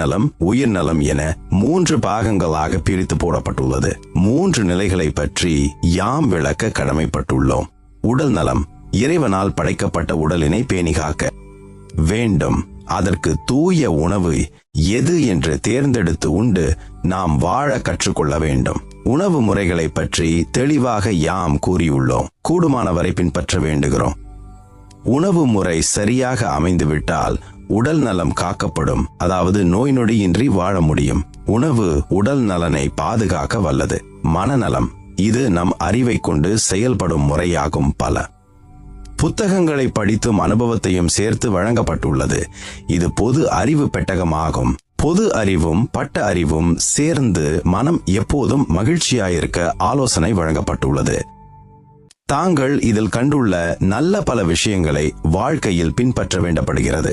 மனநலம் உயிர்நலம் என மூன்று பாகங்களாக பிரித்து போடப்பட்டுள்ளது. மூன்று நிலைகளை பற்றி யாம் விளக்க கடமைப்பட்டுள்ளோம். உடல் நலம் இறைவனால் படைக்கப்பட்ட உடலினை பேணிகாக்க வேண்டும். அதற்கு தூய உணவு எது என்று தேர்ந்தெடுத்து உண்டு நாம் வாழ கற்றுக்கொள்ள வேண்டும். உணவு முறைகளை பற்றி தெளிவாக யாம் கூறியுள்ளோம். கூடுமானவரை பின்பற்ற வேண்டுகிறோம். உணவு முறை சரியாக அமைந்துவிட்டால் உடல் நலம் காக்கப்படும். அதாவது நோய் நொடியின்றி வாழ முடியும். உணவு உடல் நலனை பாதுகாக்க வல்லது. மனநலம். இது நம் அறிவை கொண்டு செயல்படும் முறையாகும் பல. புத்தகங்களை படித்தும் அனுபவத்தையும் சேர்த்து வழங்கப்பட்டுள்ளது. இது பொது அறிவு பெட்டகமாகும். பொது அறிவும் பட்ட அறிவும் சேர்ந்து மனம் எப்போதும் மகிழ்ச்சியாயிருக்க ஆலோசனை வழங்கப்பட்டுள்ளது. தாங்கள் இதில் கண்டுள்ள நல்ல பல விஷயங்களை வாழ்க்கையில் பின்பற்ற வேண்டப்படுகிறது.